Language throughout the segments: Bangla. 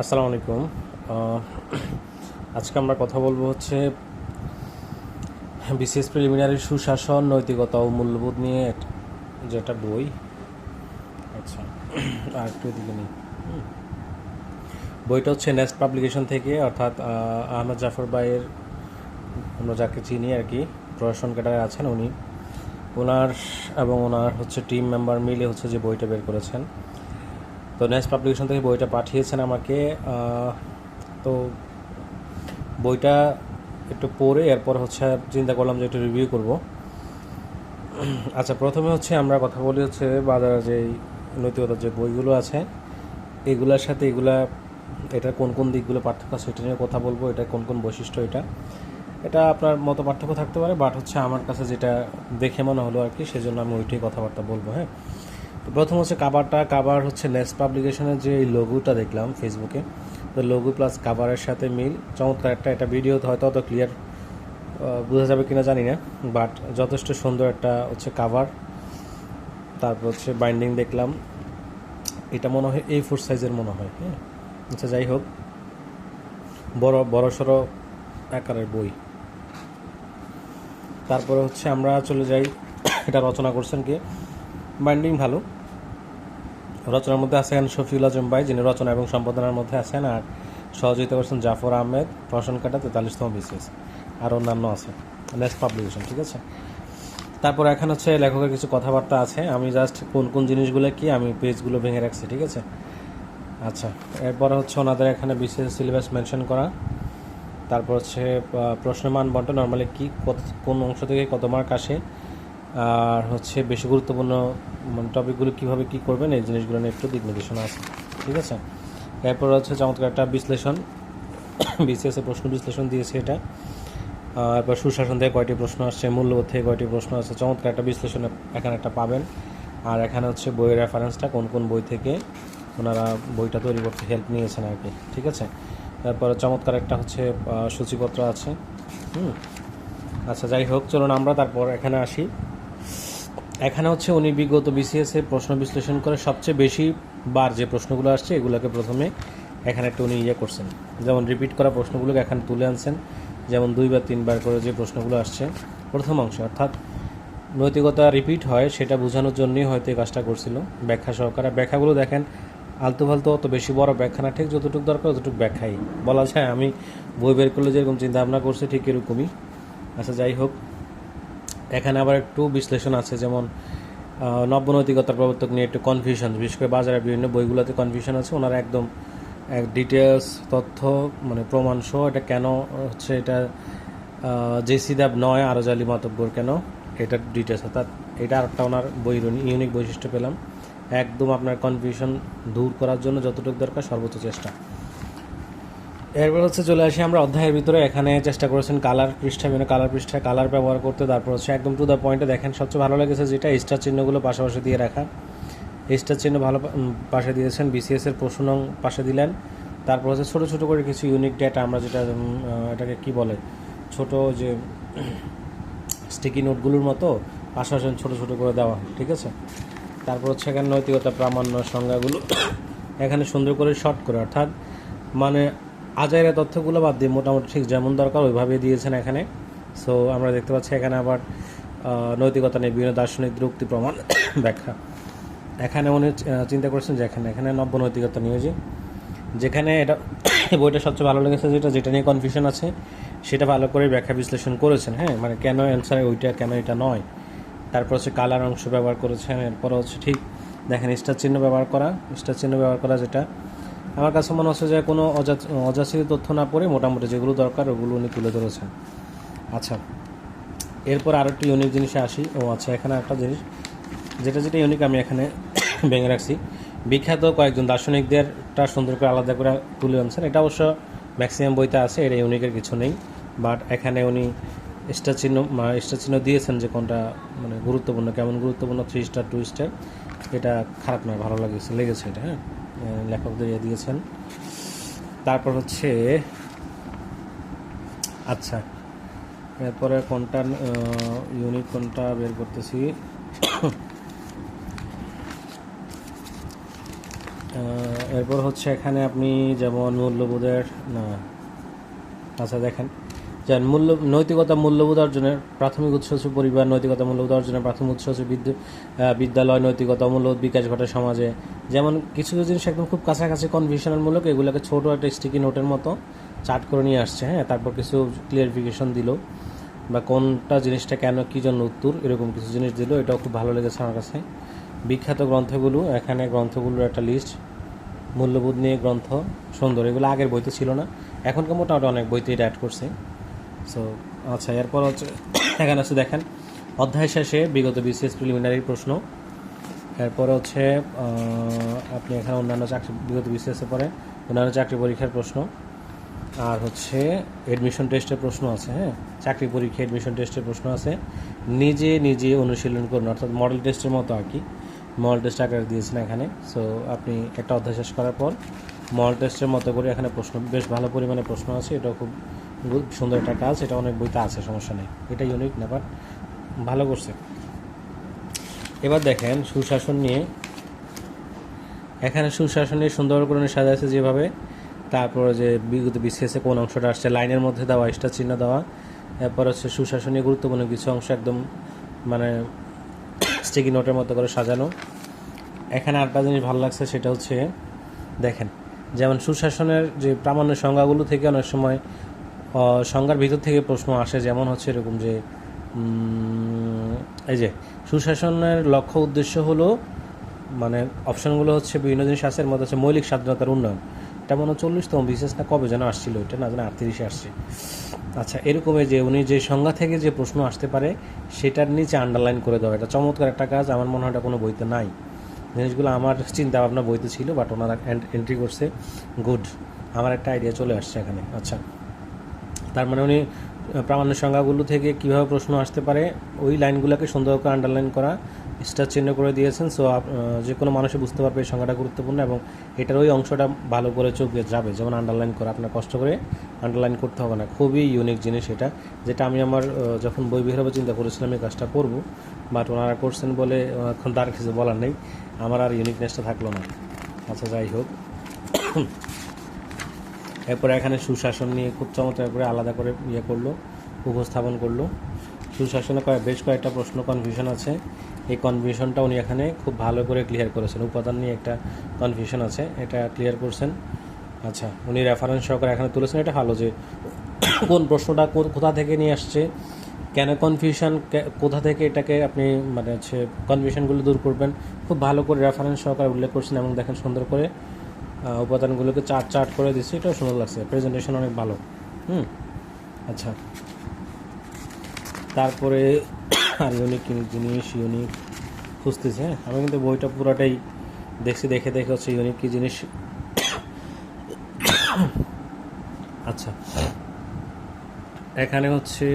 আসসালামু আলাইকুম। আজকে আমরা কথা বলব হচ্ছে বিশেষ প্রিলিমিনারি সুশাসন নৈতিকতা ও মূল্যবোধ নিয়ে যেটা বই। আচ্ছা আর একটু এদিকে নিই। বইটা হচ্ছে নেক্সট পাবলিকেশন থেকে অর্থাৎ আহ, আহমদ জাফর ভাইয়ের আমরা যাকে চিনি আর কি প্রশাসন ক্যাডারে আছেন উনি। ওনার এবং ওনার হচ্ছে টিম মেম্বার মিলে হচ্ছে যে বইটা বের করেছেন। তো নেক্সট পাবলিকেশন থেকে বইটা পাঠিয়েছেন আমাকে তো বইটা একটু পড়ে এরপর হচ্ছে চিন্তা করলাম যে একটু রিভিউ করব। আচ্ছা প্রথমে হচ্ছে আমরা কথা বলি হচ্ছে বাজারে যে নৈতিকতার যে বইগুলো আছে, এগুলার সাথে এগুলা এটা কোন কোন দিকগুলো পার্থক্য আছে সেটা নিয়ে কথা বলব, এটা কোন কোন বৈশিষ্ট্য এটা। এটা আপনার মতো পার্থক্য থাকতে পারে বাট হচ্ছে আমার কাছে যেটা দেখে মনে হলো আর কি, সেজন্য আমি ওইটাই কথাবার্তা বলব হ্যাঁ। তো প্রথম হচ্ছে কাভারটা কাভার হচ্ছে নেক্সট পাবলিকেশনের যে লোগোটা দেখলাম ফেসবুকে তো লোগো প্লাস কাভারের সাথে মিল। চমৎকার একটা, এটা ভিডিও হয়তো অত ক্লিয়ার বোঝা যাবে কিনা জানি না। বাট যথেষ্ট সুন্দর একটা হচ্ছে কাভার তারপর হচ্ছে বাইন্ডিং দেখলাম। এটা মনে হয় এই ফোর সাইজের মনে হয় হ্যাঁ? আচ্ছা যাই হোক। বড় বড় সড়ো আকারের বই। তারপরে হচ্ছে আমরা চলে যাই। এটা রচনা করছেন কে? বাইন্ডিং ভালো। রচনার মধ্যে আছেন শফিউল আজম ভাই, যিনি রচনা এবং সম্পাদনার মধ্যে আছেন, আর সহযোগিতা করছেন জাফর আহমেদ প্রশাসন কাটা, তেতাল্লিশতম বিসিএস, আর অন্যান্য আছে নেক্সট পাবলিকেশন, ঠিক আছে? তারপর এখন হচ্ছে লেখকের কিছু কথাবার্তা আছে, আমি জাস্ট কোন কোন জিনিসগুলো কি, আমি পেজগুলো ভেঙে রাখছি, ঠিক আছে? আচ্ছা এরপর হচ্ছে ওনাদের এখানে বিশেষ সিলেবাস মেনশন করা, তারপর হচ্ছে প্রশ্নের বন্টন নর্মালি কি, কত- কোন অংশ থেকে কত মার্ক আসে আর হচ্ছে বেশি গুরুত্বপূর্ণ মানে টপিকগুলো কীভাবে কী করবেন, এই জিনিসগুলো নিয়ে একটু দিক নির্দেশনা আছে, ঠিক আছে? এরপর হচ্ছে চমৎকার একটা বিশ্লেষণ বিসিএসে প্রশ্ন বিশ্লেষণ দিয়েছে এটা। এরপর সুশাসন থেকে কয়টি প্রশ্ন আসছে, মূল্যবোধ থেকে কয়টি প্রশ্ন আসছে, চমৎকার একটা বিশ্লেষণ এখানে একটা পাবেন। আর এখানে হচ্ছে বইয়ের রেফারেন্সটা কোন কোন বই থেকে ওনারা বইটা তৈরি করতে হেল্প নিয়েছেন আর কি, ঠিক আছে? তারপরে চমৎকার একটা হচ্ছে সূচিপত্র আছে, হুম? আচ্ছা যাই হোক, চলুন আমরা তারপর এখানে আসি। এখানে হচ্ছে উনি বিগত বিসিএস এর প্রশ্ন বিশ্লেষণ করে সবচেয়ে বেশি বার যে প্রশ্নগুলো আসছে, এগুলোকে প্রথমে এখানে একটা উনি ইয়ে করছেন। যেমন রিপিট করা প্রশ্নগুলোকে এখানে তুলে আনছেন। যেমন দুই বা তিনবার করে যে প্রশ্নগুলো আসছে, প্রথম অংশে। অর্থাৎ নৈতিকতা রিপিট হয়, সেটা বোঝানোর জন্যই হয়তো এই কাজটা করছিল ব্যাখ্যা সহকারে। ব্যাখ্যাগুলো দেখেন, আলতু ফালতু অত বেশি বড় ব্যাখ্যা না, ঠিক যতটুকু দরকার ততটুকু ব্যাখ্যাই। বলা যায় আমি বই বের করলে যেরকম চিন্তা ভাবনা করছি, ঠিক এরকমই। আচ্ছা যাই হোক। এখানে আবার একটু বিশ্লেষণ আছে, যেমন নব্যনৈতিকতার প্রবর্তক নিয়ে একটু কনফিউশন বিশেষ করে বাজারের বিভিন্ন বইগুলোতে কনফিউশন আছে, ওনারা একদম এক ডিটেলস তথ্য মানে প্রমাণ সহ এটা কেন হচ্ছে এটা জেসি দেব নয় আরও জালি মাতব্বর কেন এটার ডিটেলস অর্থাৎ এটা আরেকটা ওনার বইয়ের ইউনিক বৈশিষ্ট্য পেলাম। একদম আপনার কনফিউশন দূর করার জন্য যতটুকু দরকার সর্বোচ্চ চেষ্টা। এরপর হচ্ছে চলে আসি আমরা অধ্যায়ের ভিতরে। এখানে চেষ্টা করেছেন কালার পৃষ্ঠা, বিভিন্ন কালার পৃষ্ঠায় কালার ব্যবহার করতে। তারপর হচ্ছে একদম টু দ্য পয়েন্টে দেখেন, সবচেয়ে ভালো লেগেছে যেটা স্টার চিহ্নগুলো পাশাপাশি দিয়ে রাখা। স্টার চিহ্ন ভালো পাশে দিয়েছেন বিসিএস এর প্রশ্ন পাশে দিলেন। তারপর হচ্ছে ছোটো ছোটো করে কিছু ইউনিক ডেটা আমরা যেটা এটাকে কি বলে, ছোট যে স্টিকি নোটগুলোর মতো, পাশাপাশি ছোটো ছোটো করে দেওয়া ঠিক আছে? তারপর হচ্ছে এখানে নৈতিকতা, প্রামাণ্য সংজ্ঞাগুলো। এখানে সুন্দর করে শর্ট করে, অর্থাৎ মানে আজাইরা তথ্যগুলো বাদ দিয়ে মোটামুটি ঠিক যেমন দরকার ওইভাবে দিয়েছেন এখানে। সো আমরা দেখতে পাচ্ছি এখানে আবার নৈতিকতা নিয়ে বিভিন্ন দার্শনিক দ্রুক্তি প্রমাণ ব্যাখ্যা। এখানে উনি চিন্তা করেছেন যে এখানে এখানে নব্য নৈতিকতা নিয়ে যে, যেখানে এটা বইটা সবচেয়ে ভালো লেগেছে যেটা যেটা নিয়ে কনফিউশন আছে, সেটা ভালো করে ব্যাখ্যা বিশ্লেষণ করেছেন হ্যাঁ? মানে কেন অ্যান্সার ওইটা, কেন এটা নয়? তারপর হচ্ছে কালার অংশ ব্যবহার করেছেন, এরপর হচ্ছে ঠিক, দেখেন স্টার চিহ্ন ব্যবহার করা স্টার চিহ্ন ব্যবহার করা যেটা আমার কাছে মনে হচ্ছে যে কোনো অজা- অযাচিত তথ্য না পড়ে মোটামুটি যেগুলো দরকার, ওগুলো উনি তুলে ধরেছেন। আচ্ছা এরপর আরও একটি ইউনিক জিনিসে আসি। ও আচ্ছা এখানে একটা জিনিস। যেটা যেটা ইউনিক আমি এখানে ভেঙে রাখছি। বিখ্যাত কয়েকজন দার্শনিকদেরটা সুন্দর করে আলাদা করে তুলে আনছেন। এটা অবশ্য ম্যাক্সিমাম বইতে আছে এটা ইউনিকের কিছু নেই। বাট এখানে উনি স্টার চিহ্ন স্টার চিহ্ন দিয়েছেন যে কোনটা মানে গুরুত্বপূর্ণ, কেমন গুরুত্বপূর্ণ থ্রি স্টার টু স্টার এটা খারাপ নয় ভালো লাগেছে, লেগেছে এটা হ্যাঁ। লেখকদের ইয়ে দিয়েছেন। তারপর হচ্ছে আচ্ছা এরপরে কোনটা ইউনিক কোনটা বের করতেছি? এরপর হচ্ছে এখানে আপনি যেমন মূল্যবোধের, না আচ্ছা দেখেন। মূল্য, নৈতিকতা মূল্যবোধ অর্জনের প্রাথমিক উৎস হচ্ছে পরিবার, নৈতিকতা মূল্যবোধ অর্জনের প্রাথমিক উৎস হচ্ছে বিদ্যু- বিদ্যালয়, নৈতিকতা মূল্যবোধ বিকাশ ঘটে সমাজে। যেমন কিছু কিছু জিনিস একদম খুব কাছাকাছি কনভিশনাল মূলক, এগুলোকে ছোট একটা স্টিকি নোটের মতো চার্ট করে নিয়ে আসছে হ্যাঁ? তারপর কিছু ক্লিয়ারিফিকেশন দিল বা কোনটা জিনিসটা কেন, কী জন্য উত্তর, এরকম কিছু জিনিস দিল, এটাও খুব ভালো লেগেছে আমার কাছে। বিখ্যাত গ্রন্থগুলো, এখানে গ্রন্থগুলোর একটা লিস্ট মূল্যবোধ নিয়ে গ্রন্থ সুন্দর, এগুলো আগের বইতে ছিল না, এখনকার মোটামুটি অনেক বইতে এটা অ্যাড করছে। সো আচ্ছা এরপর হচ্ছে, এখানে আছে দেখেন, অধ্যায় শেষে বিগত বিসিএস প্রিলিমিনারি প্রশ্ন। এরপর হচ্ছে আপনি এখানে অন্যান্য চাকরি, বিগত বিসিএসে পরে অন্যান্য চাকরি পরীক্ষার প্রশ্ন। আর হচ্ছে এডমিশন টেস্টের প্রশ্ন আছে হ্যাঁ? চাকরি পরীক্ষা এডমিশন টেস্টের প্রশ্ন আছে। নিজে নিজে অনুশীলন করুন, অর্থাৎ মডেল টেস্টের মতো আর কি। মডেল টেস্ট আকারে দিয়েছেন এখানে। সো আপনি একটা অধ্যায় শেষ করার পর মডেল টেস্টের মতো করে এখানে প্রশ্ন, বেশ ভালো পরিমাণে প্রশ্ন আছে, এটাও খুব সুন্দর একটা কাজ, এটা অনেক বইতে আছে, সমস্যা নেই। এটা ইউনিক না বাট ভালো করছে। এবার দেখেন সুশাসন নিয়ে। এখানে সুশাসন নিয়ে সুন্দর করে সাজাচ্ছে যেভাবে, তারপরে যে বিগত বিসিএসে কোন অংশটা আসছে, লাইনের মধ্যে দেওয়া স্টার চিহ্ন দেওয়া, এরপর হচ্ছে সুশাসনীয় গুরুত্বপূর্ণ কিছু অংশ একদম মানে স্টিকি নোটের মতো করে সাজানো। এখানে আরেকটা জিনিস ভালো লাগছে, সেটা হচ্ছে, দেখেন যেমন সুশাসনের যে প্রামাণ্য সংজ্ঞাগুলো থেকে অনেক সময় সংজ্ঞার ভিতর থেকে প্রশ্ন আসে, যেমন হচ্ছে এরকম যে এই যে সুশাসনের লক্ষ্য উদ্দেশ্য হলো মানে অপশনগুলো হচ্ছে বিভিন্ন জিনিস আছে, এর মধ্যে হচ্ছে মৌলিক স্বাধীনতার উন্নয়ন। এটা মনে চল্লিশতম বিশেষ না কবে যেন আসছিল, এটা না যেন আটত্রিশে আসছে। আচ্ছা এরকমের যে উনি যে সংজ্ঞা থেকে যে প্রশ্ন আসতে পারে, সেটার নিচে আন্ডারলাইন করে দেওয়া এটা চমৎকার একটা কাজ, আমার মনে হয় এটা কোনো বইতে নাই। জিনিসগুলো আমার চিন্তা ভাবনা বইতে ছিল বাট ওনারা এন্ট্রি করছে গুড আমার একটা আইডিয়া চলে আসছে এখানে আচ্ছা। তার মানে উনি প্রামাণ্য সংজ্ঞাগুলো থেকে কীভাবে প্রশ্ন আসতে পারে, ওই লাইনগুলোকে সুন্দর করে আন্ডারলাইন করা স্টার চিহ্ন করে দিয়েছেন সো যে কোনো মানুষই বুঝতে পারবে এই সংখ্যাটা গুরুত্বপূর্ণ এবং এটার ওই অংশটা ভালো করে চোখে যাবে, যেমন আন্ডারলাইন করা, আপনার কষ্ট করে আন্ডারলাইন করতে হবে না, খুবই ইউনিক জিনিস এটা, যেটা আমি আমার যখন বই বের হবে চিন্তা করেছিলাম এই কাজটা করব বাট ওনারা করছেন বলে এখন তার কিছু বলার নেই, আমার আর ইউনিকনেসটা থাকল না। আচ্ছা যাই হোক। এরপরে এখানে সুশাসন নিয়ে খুব চমৎকার করে আলাদা করে ইয়ে করল, উপস্থাপন করল। সুশাসনে বেশ কয়েকটা প্রশ্ন কনফিউশন আছে। এই কনফিউশনটা উনি এখানে খুব ভালো করে ক্লিয়ার করেছেন। উপাদান নিয়ে একটা কনফিউশন আছে। এটা ক্লিয়ার করছেন। আচ্ছা উনি রেফারেন্স সহকারে এখানে তুলেছেন। এটা ভালো যে কোন প্রশ্নটা কোথা থেকে নিয়ে আসছে, কেন কনফিউশন কোথা থেকে এটাকে আপনি মানে হচ্ছে কনফিউশনগুলো দূর করবেন। খুব ভালো করে রেফারেন্স সহকারে উল্লেখ করছেন এবং দেখেন সুন্দর করে উপাদানগুলোকে চার্ট চার্ট করে দিচ্ছি। এটাও সুন্দর লাগছে। প্রেজেন্টেশন অনেক ভালো। হুম? আচ্ছা। তারপরে আর ইউনিক ইউনিক জিনিস ইউনিক খুঁজতেছে। হ্যাঁ আমি কিন্তু বইটা পুরোটাই দেখছি, দেখে দেখে হচ্ছে ইউনিক কী জিনিস। আচ্ছা। এখানে হচ্ছে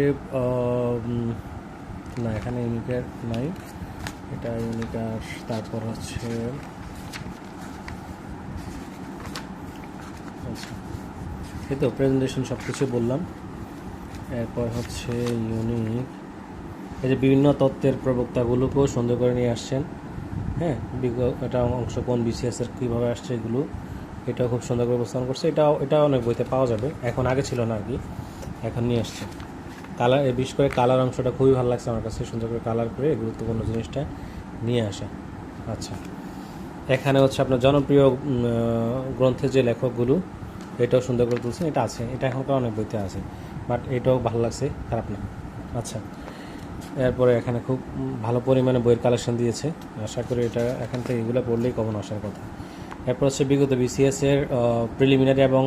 না, এখানে ইউনিকের নাই। এটা ইউনিক আর তারপর হচ্ছে আচ্ছা। এই তো প্রেজেন্টেশন সব কিছু বললাম। এরপর হচ্ছে ইউনিক এই যে বিভিন্ন তত্ত্বের প্রবক্তাগুলোকেও সুন্দর করে নিয়ে আসছেন। হ্যাঁ এটা অংশ কোন বিসিএস এর কীভাবে আসছে এগুলো, এটাও খুব সুন্দর করে উপস্থাপন করছে। এটা এটা অনেক বইতে পাওয়া যাবে। এখন আগে ছিল না আর কি। এখন নিয়ে আসছে। কালার বিশেষ করে কালার অংশটা খুবই ভালো লাগছে আমার কাছে, সুন্দর করে কালার করে গুরুত্বপূর্ণ জিনিসটা নিয়ে আসা। আচ্ছা। এখানে হচ্ছে আপনার জনপ্রিয় গ্রন্থের যে লেখকগুলো, এটাও সুন্দর করে তুলছেন। এটা আছে। এটা এখনকার অনেক বইতে আছে। বাট এটাও ভালো লাগছে, খারাপ না। আচ্ছা এরপরে এখানে খুব ভালো পরিমাণে বইয়ের কালেকশন দিয়েছে। আশা করি এটা এখান থেকে এগুলো পড়লেই কমন আসার কথা। এরপর হচ্ছে বিগত বিসিএস এর প্রিলিমিনারি এবং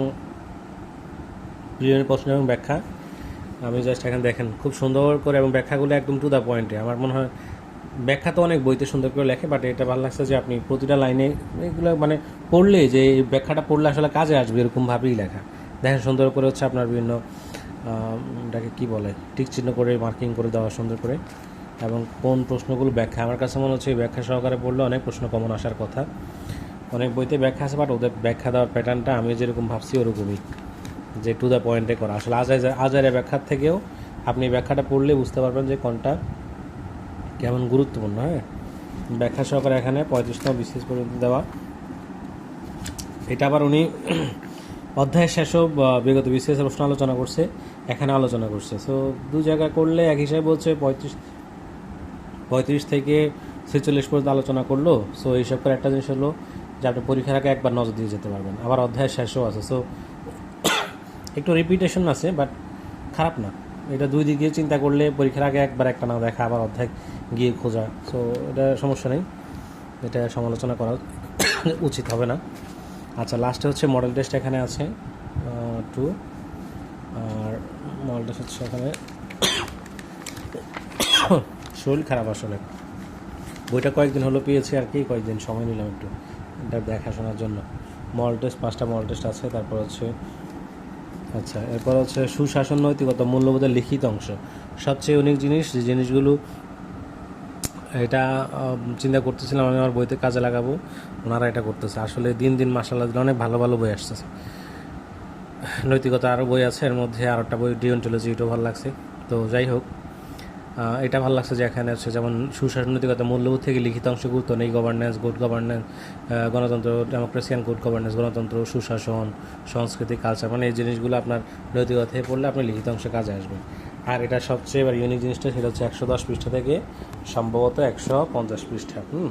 প্রিলিমিনারি প্রশ্ন এবং ব্যাখ্যা। আমি জাস্ট এখানে দেখেন, খুব সুন্দর করে এবং ব্যাখ্যাগুলো একদম টু দ্য পয়েন্টে আমার মনে হয় ব্যাখ্যা তো অনেক বইতে সুন্দর করে লেখে বাট এটা ভালো লাগছে যে আপনি প্রতিটা লাইনে এগুলো মানে পড়লে যে এই ব্যাখ্যাটা পড়লে আসলে কাজে আসবে এরকমভাবেই লেখা। দেখেন সুন্দর করে হচ্ছে আপনার বিভিন্ন এটাকে কী বলে, টিক চিহ্ন করে মার্কিং করে দেওয়া, সুন্দর করে। এবং কোন প্রশ্নগুলো ব্যাখ্যা, আমার কাছে মনে হচ্ছে ব্যাখ্যা সহকারে পড়লে অনেক প্রশ্ন কমন আসার কথা। অনেক বইতে ব্যাখ্যা আছে বাট ওদের ব্যাখ্যা দেওয়ার প্যাটার্নটা আমি যেরকম ভাবছি ওরকমই, যে টু দ্য পয়েন্টে করা। আসলে আজার আজারের ব্যাখ্যার থেকেও আপনি ব্যাখ্যাটা পড়লে বুঝতে পারবেন যে কোনটা কেমন গুরুত্বপূর্ণ হ্যাঁ? ব্যাখ্যা সহকারে এখানে পঁয়ত্রিশতম বিশেষ পর্যন্ত দেওয়া। এটা আবার উনি অধ্যায়ের শেষও বিগত বিসিএস প্রশ্ন আলোচনা করছে, এখানে আলোচনা করছে। সো দু জায়গা করলে এক হিসাবে বলছে পঁয়ত্রিশ পঁয়ত্রিশ থেকে ছেচল্লিশ পর্যন্ত আলোচনা করল। সো এইসব করে একটা জিনিস হলো যে আপনি পরীক্ষার আগে একবার নজর দিয়ে যেতে পারবেন। আবার অধ্যায়ের শেষও আছে। সো একটু রিপিটেশন আছে বাট খারাপ না। এটা দুই দিক চিন্তা করলে পরীক্ষার আগে একবার একটা না দেখা, আবার অধ্যায় গিয়ে খোঁজা। সো এটা সমস্যা নেই। এটা সমালোচনা করা উচিত হবে না। আচ্ছা লাস্টে হচ্ছে মডেল টেস্ট এখানে আছে টু আর মডেল টেস্ট হচ্ছে এখানে শরীর খারাপ আসলে। বইটা কয়েকদিন হলো পেয়েছি আর কি, কয়েকদিন সময় নিলাম একটু, এটা দেখাশোনার জন্য। মডেল টেস্ট পাঁচটা মডেল টেস্ট আছে, তারপর হচ্ছে আচ্ছা এরপর হচ্ছে সুশাসন নৈতিকতা, মূল্যবোধের লিখিত অংশ। সবচেয়ে অনেক জিনিস, যে জিনিসগুলো এটা চিন্তা করতেছিলাম আমি আমার বইতে কাজে লাগাবো। ওনারা এটা করতেছে। আসলে দিন দিন মাসাল্লাহ অনেক ভালো ভালো বই আসতেছে। নৈতিকতা আরও বই আছে, এর মধ্যে আর একটা বই ডিওন্টোলজি এটাও ভালো লাগছে। তো যাই হোক এটা ভালো লাগছে যে এখানে হচ্ছে যেমন সুশাসন নৈতিকতা, মূল্যবোধ থেকে লিখিত অংশ গুরুত্ব নেই। গভর্নেন্স গুড গভর্নেন্স গণতন্ত্র ডেমোক্রেসি অ্যান্ড গুড গভর্নেন্স গণতন্ত্র, সুশাসন, সংস্কৃতি কালচার মানে এই জিনিসগুলো আপনার নৈতিকতা থেকে পড়লে আপনি লিখিত অংশে কাজে আসবে আর এটা সবচেয়ে এবার ইউনিক জিনিসটা, সেটা হচ্ছে একশো দশ পৃষ্ঠা থেকে সম্ভবত একশো পঞ্চাশ পৃষ্ঠা, হুম?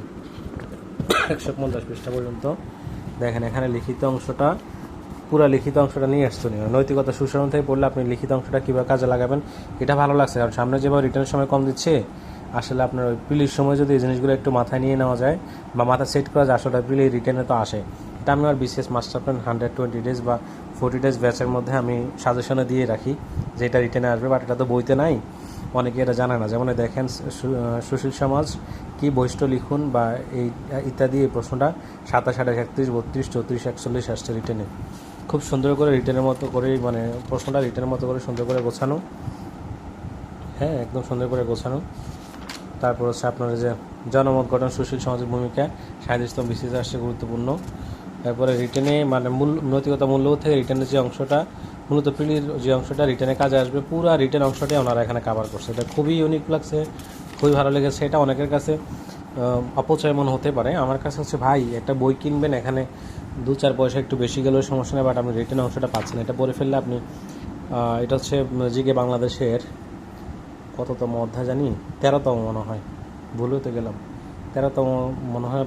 একশো পঞ্চাশ পৃষ্ঠা পর্যন্ত। দেখেন, এখানে লিখিত অংশটা, পুরো লিখিত অংশটা নিয়ে আসতো নিয়ে। নৈতিকতা সুশাসন থেকে পড়লে আপনি লিখিত অংশটা কীভাবে কাজে লাগাবেন, এটা ভালো লাগছে। কারণ সামনে যেভাবে রিটার্নের সময় কম দিচ্ছে, আসলে আপনার ওই পিলির সময় যদি এই জিনিসগুলো একটু মাথায় নিয়ে নেওয়া যায় বা মাথা সেট করা যায়, আসলে পিলি রিটার্নে তো আসে। এটা আমি আর BCS master plan hundred twenty days বা ফোর্টি ডেজ ব্যাচের মধ্যে আমি সাজেশনে দিয়ে রাখি যে এটা রিটার্নে আসবে বাট এটা তো বইতে নাই। অনেকে এটা জানে না। যেমন দেখেন সুশীল সমাজ কি বৈশিষ্ট্য লিখুন বা এই, ইত্যাদি এই প্রশ্নটা সাতাশ, আঠাশ, একত্রিশ, বত্রিশ, চৌত্রিশ, একচল্লিশ আসছে রিটেনে। খুব সুন্দর করে রিটেনের মতো করে মানে প্রশ্নটা রিটেনের মতো করে সুন্দর করে গোছানো। হ্যাঁ একদম সুন্দর করে গোছানো। তারপর হচ্ছে আপনার যে জনমত গঠন, সুশীল সমাজের ভূমিকা সাহিত্যস্তম বিশেষ আসছে, গুরুত্বপূর্ণ। তারপরে রিটেনে মানে মূল, নৈতিকতা মূল্যবোধ থেকে রিটার্নের যে অংশটা, মূলত পিলির যে অংশটা রিটার্নে কাজে আসবে, পুরো রিটার্ন অংশটাই ওনারা এখানে কাভার করছে। এটা খুবই ইউনিক লাগছে, খুবই ভালো লেগেছে, এটা অনেকের কাছে অপচয় মনে হতে পারে। আমার কাছে হচ্ছে, ভাই, একটা বই কিনবেন, এখানে দু চার পয়সা একটু বেশি গেলেও সমস্যা নেই বাট আপনি রিটার্ন অংশটা পাচ্ছেন। এটা পড়ে ফেললে আপনি এটা হচ্ছে জিকে বাংলাদেশের কততম অধ্যায় জানি? তেরোতম মনে হয়। ভুল হতে গেলাম। তেরোতম মনে হয়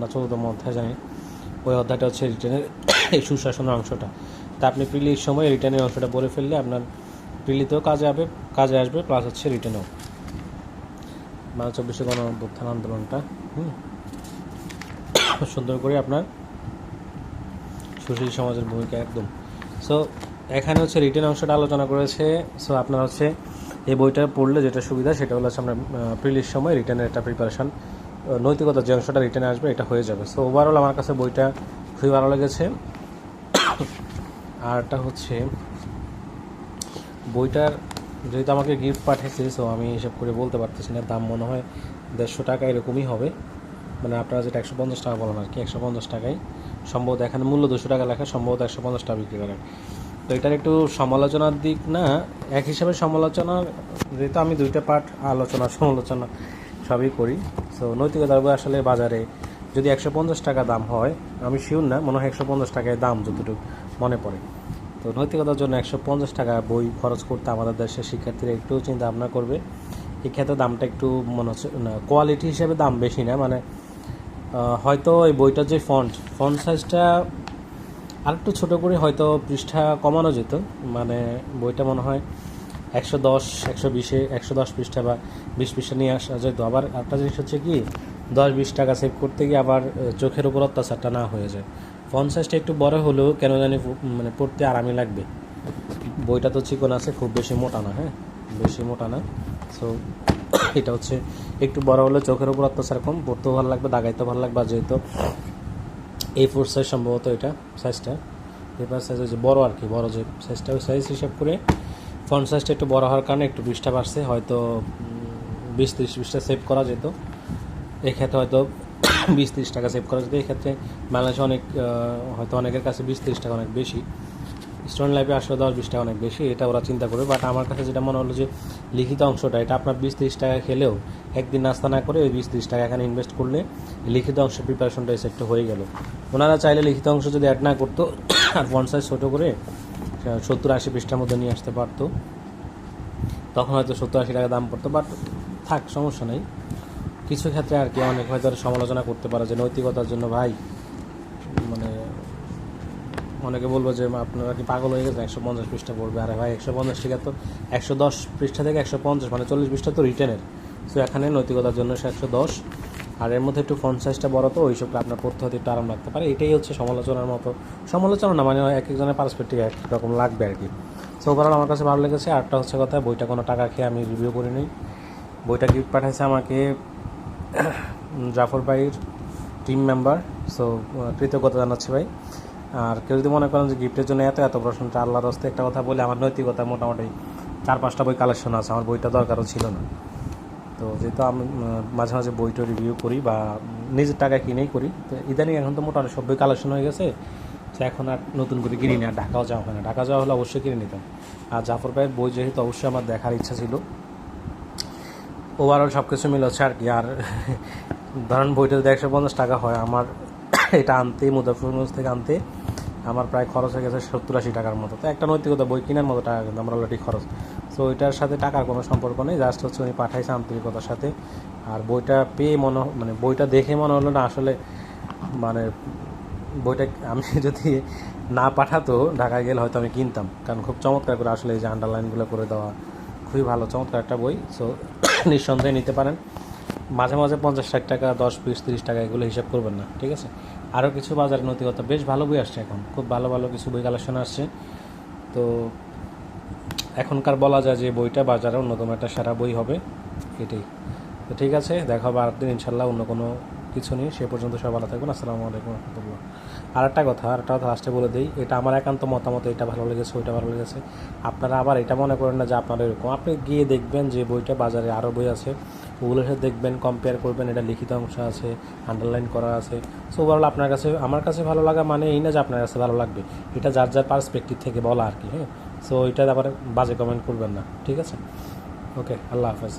না, চৌদ্দতম অধ্যায় জানি। ওই অধ্যায়টা হচ্ছে রিটার্নের এই সুশাসনের অংশটা। তা আপনি প্রিলির সময় রিটার্নের অংশটা বলে ফেললে আপনার প্রিলিতেও কাজে আসবে কাজে আসবে প্লাস হচ্ছে রিটার্নেও বাংলা চব্বিশে গণ আন্দোলনটা, হুম। সুন্দর করে আপনার সুশীল সমাজের ভূমিকা একদম। সো এখানে হচ্ছে রিটেন অংশটা আলোচনা করেছে সো আপনার হচ্ছে এই বইটা পড়লে যেটা সুবিধা সেটা হলো হচ্ছে আমরা প্রিলির সময় রিটার্নের একটা প্রিপারেশন নৈতিকতা যে অংশটা রিটার্নে আসবে, এটা হয়ে যাবে। সো ওভারঅল আমার কাছে বইটা খুবই ভালো লেগেছে। আর একটা হচ্ছে, বইটার যেহেতু আমাকে গিফট পাঠিয়েছে সো আমি হিসাব করে বলতে পারতেছি না, দাম মনে হয় দেড়শো টাকা এরকমই হবে। মানে আপনারা যেটা একশো পঞ্চাশ টাকা বলেন আর কি, একশো পঞ্চাশ টাকায়। সম্ভবত এখানে মূল্য দুশো টাকা লেখা, সম্ভবত একশো পঞ্চাশ টাকা বিক্রি করেন তো এটার একটু সমালোচনার দিক না, এক হিসাবে সমালোচনা যেহেতু আমি দুইটা পার্ট আলোচনা, সমালোচনা সবই করি। সো নৈতিকতার বই আসলে বাজারে যদি একশো পঞ্চাশ টাকা দাম হয়, আমি শিওর না, মনে হয় একশো পঞ্চাশ টাকায় দাম যতটুকু মনে পড়ে। তো নৈতিকতার জন্য একশো পঞ্চাশ টাকা বই খরচ করতে আমাদের দেশের শিক্ষার্থীরা একটু চিন্তা ভাবনা করবে। এই ক্ষেত্রে দামটা একটু মনে হচ্ছে, না কোয়ালিটি হিসেবে দাম বেশি না মানে হয়তো এই বইটার যে ফন্ট ফন্ট সাইজটা আরেকটু ছোটো করে হয়তো পৃষ্ঠা কমানো যেত। মানে বইটা মনে হয় একশো দশ, একশো বিশে, একশো দশ পৃষ্ঠা বা বিশ পৃষ্ঠা নিয়ে আসা যেত আবার একটা জিনিস হচ্ছে কি, দশ বিশ টাকা সেভ করতে গিয়ে আবার চোখের উপর অত্যাচারটা না হয়ে যায়। সাইজটা একটু বড় হলেও কেন জানি মানে পড়তে আরামই লাগবে। বইটা তো চিকন আছে, খুব বেশি মোটা না হ্যাঁ? বেশি মোটা না। সো এটা হচ্ছে একটু বড় হলে চোখের উপর অত্যাচার কম, পড়তেও ভালো লাগবে, দাগাইতেও ভালো লাগবে। যেহেতু এই ফোর সাইজ সম্ভবত এটা সাইজটা পেপার সাইজ হচ্ছে বড় আর কি, বড় যে সাইজটা ওই সাইজ হিসাব করে ফন্ট সাইজটা একটু বড় হওয়ার কারণে একটু বিশটা বাড়ছে। হয়তো বিশ ত্রিশ বিশটা সেভ করা যেত। এক্ষেত্রে হয়তো বিশ ত্রিশ টাকা সেভ করা যেত। এক্ষেত্রে বাংলাদেশে অনেক হয়তো অনেকের কাছে বিশ ত্রিশ টাকা অনেক বেশি। স্টুডেন্ট লাইফে আসলে দশ বিশ টাকা অনেক বেশি, এটা ওরা চিন্তা করবে। বাট আমার কাছে যেটা মনে হলো যে, লিখিত অংশটা, এটা আপনার বিশ তিরিশ টাকা খেলেও একদিন নাস্তা না করে ওই বিশ তিরিশ টাকা এখানে ইনভেস্ট করলে লিখিত অংশ প্রিপারেশনটা সেটটা হয়ে গেল। ওনারা চাইলে লিখিত অংশ যদি অ্যাড না করতো, আর ফন্ট সাইজ ছোটো করে সত্তর আশি পৃষ্ঠার মধ্যে নিয়ে আসতে পারতো। তখন হয়তো সত্তর আশি টাকা দাম পড়তো। বাট থাক, সমস্যা নেই। কিছু ক্ষেত্রে আর কি অনেক হয়তো সমালোচনা করতে পারে যে নৈতিকতার জন্য ভাই মানে অনেকে বলব যে আপনারা কি পাগল হয়ে গেছে একশো পঞ্চাশ পৃষ্ঠা পড়বে। আরে ভাই, একশো পঞ্চাশ টাকা তো একশো দশ পৃষ্ঠা থেকে একশো পঞ্চাশ মানে চল্লিশ পৃষ্ঠা তো রিটেনের সো এখানে নৈতিকতার জন্য সে একশো দশ। আর এর মধ্যে একটু ফন্ট সাইজটা বড় তো, ওই সবটা আপনার পড়তে হতে একটু আরাম লাগতে পারে। এটাই হচ্ছে সমালোচনার মতো। সমালোচনা না মানে এক একজনের পার্সপেক্টিভ এক রকম লাগবে আর কি। সো ওভারঅল আমার কাছে ভালো লেগেছে। আরটা হচ্ছে কথা, বইটা কোনো টাকা খেয়ে আমি রিভিউ করিনি। বইটা গিফট পাঠাইছে আমাকে জাফর ভাইয়ের টিম মেম্বার সো কৃতজ্ঞতা জানাচ্ছি ভাই। আর কেউ যদি মনে করেন যে গিফটের জন্য এত এত প্রশ্নটা আল্লাহর হস্তে একটা কথা বলে আমার নৈতিকতা মোটামুটি চার পাঁচটা বই কালেকশন আছে, আমার বইটা দরকারও ছিল না। তো যেহেতু আমি মাঝে মাঝে বইটা রিভিউ করি বা নিজের টাকা কিনেই করি, তো ইদানিং এখন তো মোটামুটি সব বই কালেকশন হয়ে গেছে, তো এখন আর নতুন করে কিনি না ঢাকাও যাওয়া হয় না। ঢাকা যাওয়া হলে অবশ্যই কিনে নিতাম। আর জাফর ভাইয়ের বই যেহেতু অবশ্যই আমার দেখার ইচ্ছা ছিল ওভারঅল সব কিছু মিলে হচ্ছে আর কি। আর ধরেন বইটা যদি একশো পঞ্চাশ টাকা হয়, আমার এটা আনতে মুজাফরগঞ্জ থেকে আনতে আমার প্রায় খরচ হয়ে গেছে সত্তর আশি টাকার মতো। তো একটা নৈতিকতা, বই কেনার মতো টাকা কিন্তু আমার অলরেডি খরচ। তো ওইটার সাথে টাকার কোনো সম্পর্ক নেই জাস্ট হচ্ছে উনি পাঠাইছে আন্তরিকতার সাথে। আর বইটা পেয়ে মনে মানে বইটা দেখে মনে হলো না, আসলে মানে বইটা আমি যদি না পাঠাতো, ঢাকায় গেলে হয়তো আমি কিনতাম। কারণ খুব চমৎকার করে আসলে এই যে আন্ডারলাইনগুলো করে দেওয়া খুবই ভালো, চমৎকার একটা বই। সো নিঃসন্দেহে নিতে পারেন। মাঝে মাঝে পঞ্চাশ ষাট টাকা, দশ বিশ তিরিশ টাকা এগুলো হিসাব করবেন না, ঠিক আছে? আরও কিছু বাজারে নৈতিকতা বেশ ভালো বই আসছে এখন। খুব ভালো ভালো কিছু বই কালেকশন আসছে। তো, এখনকার বলা যায় যে বইটা বাজারে অন্যতম একটা সেরা বই হবে, এটাই। তো ঠিক আছে, দেখা হবে আরেকদিন, ইনশাল্লাহ অন্য কোনো কিছু নেই সে পর্যন্ত সব ভালো থাকবেন। আসসালামু আলাইকুম রহমতুল্লাহ। আর একটা কথা আর একটা কথা লাস্টে বলে দিই, এটা আমার একান্ত মতামত, এটা ভালো লেগেছে, ওইটা ভালো লেগেছে। আপনারা আবার এটা মনে করেন না যে আপনারা এরকম। আপনি গিয়ে দেখবেন যে বইটা বাজারে আরও বই আছে ওগুলোর সাথে দেখবেন কম্পেয়ার করবেন, এটা লিখিত অংশ আছে আন্ডারলাইন করা আছে। সো ওভারঅল আপনার কাছে, আমার কাছে ভালো লাগা মানে এই না যে আপনার কাছে ভালো লাগবে, এটা যার যার পার্সপেক্টিভ থেকে বলা আর কি হ্যাঁ? সো এটা আবার বাজে কমেন্ট করবেন না, ঠিক আছে? ওকে আল্লাহ হাফেজ।